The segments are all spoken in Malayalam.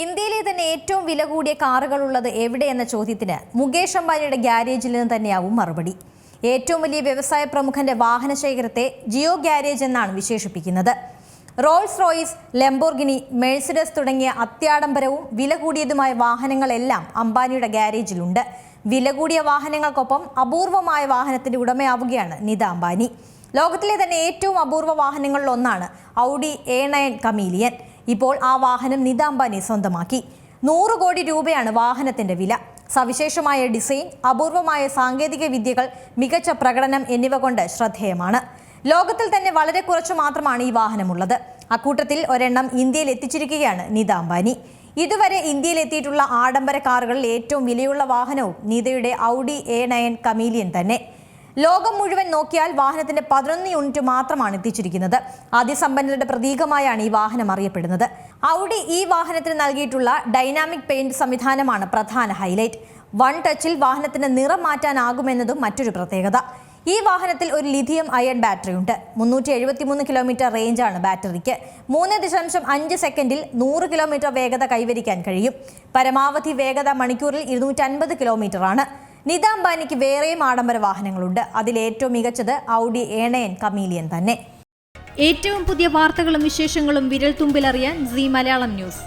ഇന്ത്യയിലെ തന്നെ ഏറ്റവും വില കൂടിയ കാറുകളുള്ളത് എവിടെയെന്ന ചോദ്യത്തിന് മുകേഷ് അംബാനിയുടെ ഗ്യാരേജിൽ നിന്ന് തന്നെയാവും മറുപടി. ഏറ്റവും വലിയ വ്യവസായ പ്രമുഖന്റെ വാഹന ശേഖരത്തെ ജിയോ ഗ്യാരേജ് എന്നാണ് വിശേഷിപ്പിക്കുന്നത്. റോൾസ് റോയിസ് ലെംബോർഗിനി മെഴ്സിഡസ് തുടങ്ങിയ അത്യാഡംബരവും വില കൂടിയതുമായ വാഹനങ്ങളെല്ലാം അംബാനിയുടെ ഗ്യാരേജിലുണ്ട്. വില കൂടിയ വാഹനങ്ങൾക്കൊപ്പം അപൂർവമായ വാഹനത്തിന്റെ ഉടമയാവുകയാണ് നിത അംബാനി. ലോകത്തിലെ തന്നെ ഏറ്റവും അപൂർവ വാഹനങ്ങളിൽ ഒന്നാണ് ഔഡി എ നയൻ കമീലിയൻ ഇപ്പോൾ ആ വാഹനം നിത അംബാനി സ്വന്തമാക്കി. നൂറ് കോടി രൂപയാണ് വാഹനത്തിന്റെ വില. സവിശേഷമായ ഡിസൈൻ അപൂർവമായ സാങ്കേതിക വിദ്യകൾ മികച്ച പ്രകടനം എന്നിവ കൊണ്ട് ശ്രദ്ധേയമാണ്. ലോകത്തിൽ തന്നെ വളരെ കുറച്ചു മാത്രമാണ് ഈ വാഹനമുള്ളത്. അക്കൂട്ടത്തിൽ ഒരെണ്ണം ഇന്ത്യയിൽ എത്തിച്ചിരിക്കുകയാണ് നിത അംബാനി ഇതുവരെ ഇന്ത്യയിൽ എത്തിയിട്ടുള്ള ആഡംബര കാറുകളിൽ ഏറ്റവും വിലയുള്ള വാഹനവും നീതയുടെ ഔഡി എ നയൻ കമീലിയൻ തന്നെ. ലോകം മുഴുവൻ നോക്കിയാൽ വാഹനത്തിന്റെ പതിനൊന്ന് യൂണിറ്റ് മാത്രമാണ് എത്തിച്ചിരിക്കുന്നത്. അതിസമ്പന്നരുടെ പ്രതീകമായാണ് ഈ വാഹനം അറിയപ്പെടുന്നത്. ഔഡി ഈ വാഹനത്തിന് നൽകിയിട്ടുള്ള ഡൈനാമിക് പെയിന്റ് സംവിധാനമാണ് പ്രധാന ഹൈലൈറ്റ്. വൺ ടച്ചിൽ വാഹനത്തിന് നിറം മാറ്റാനാകുമെന്നതും മറ്റൊരു പ്രത്യേകത. ഈ വാഹനത്തിൽ ഒരു ലിഥിയം അയൺ ബാറ്ററി ഉണ്ട് മുന്നൂറ്റി എഴുപത്തിമൂന്ന് കിലോമീറ്റർ റേഞ്ചാണ് ബാറ്ററിക്ക്. മൂന്ന് ദശാംശം അഞ്ച് സെക്കൻഡിൽ നൂറ് കിലോമീറ്റർ വേഗത കൈവരിക്കാൻ കഴിയും. പരമാവധി വേഗത മണിക്കൂറിൽ ഇരുന്നൂറ്റൻപത് കിലോമീറ്റർ ആണ് നിത അംബാനിക്ക് വേറെയും ആഡംബര വാഹനങ്ങളുണ്ട്. അതിലേറ്റവും മികച്ചത് ഔഡി ഏണയൻ കമീലിയൻ തന്നെ. ഏറ്റവും പുതിയ വാർത്തകളും വിശേഷങ്ങളും വിരൽ തുമ്പിലറിയാൻ സി മലയാളം ന്യൂസ്.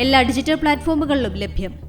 എല്ലാ ഡിജിറ്റൽ പ്ലാറ്റ്ഫോമുകളിലും ലഭ്യം.